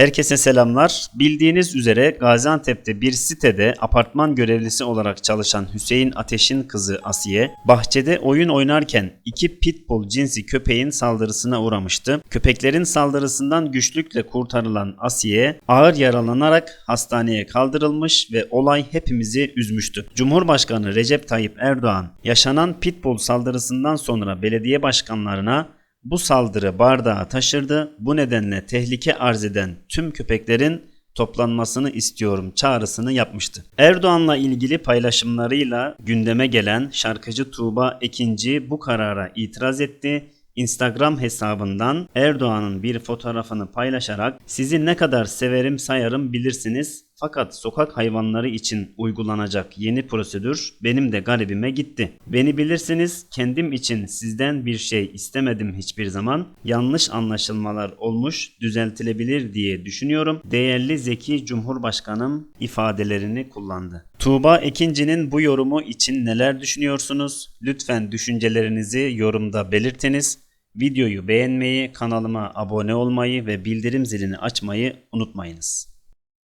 Herkese selamlar. Bildiğiniz üzere Gaziantep'te bir sitede apartman görevlisi olarak çalışan Hüseyin Ateş'in kızı Asiye, bahçede oyun oynarken iki pitbull cinsi köpeğin saldırısına uğramıştı. Köpeklerin saldırısından güçlükle kurtarılan Asiye ağır yaralanarak hastaneye kaldırılmış ve olay hepimizi üzmüştü. Cumhurbaşkanı Recep Tayyip Erdoğan yaşanan pitbull saldırısından sonra belediye başkanlarına bu saldırı bardağı taşırdı. Bu nedenle tehlike arz eden tüm köpeklerin toplanmasını istiyorum çağrısını yapmıştı. Erdoğan'la ilgili paylaşımlarıyla gündeme gelen şarkıcı Tuğba Ekinci bu karara itiraz etti. Instagram hesabından Erdoğan'ın bir fotoğrafını paylaşarak sizi ne kadar severim sayarım bilirsiniz fakat sokak hayvanları için uygulanacak yeni prosedür benim de garibime gitti. Beni bilirsiniz kendim için sizden bir şey istemedim hiçbir zaman. Yanlış anlaşılmalar olmuş düzeltilebilir diye düşünüyorum. Değerli Zeki Cumhurbaşkanım ifadelerini kullandı. Tuğba Ekinci'nin bu yorumu için neler düşünüyorsunuz? Lütfen düşüncelerinizi yorumda belirtiniz. Videoyu beğenmeyi, kanalıma abone olmayı ve bildirim zilini açmayı unutmayınız.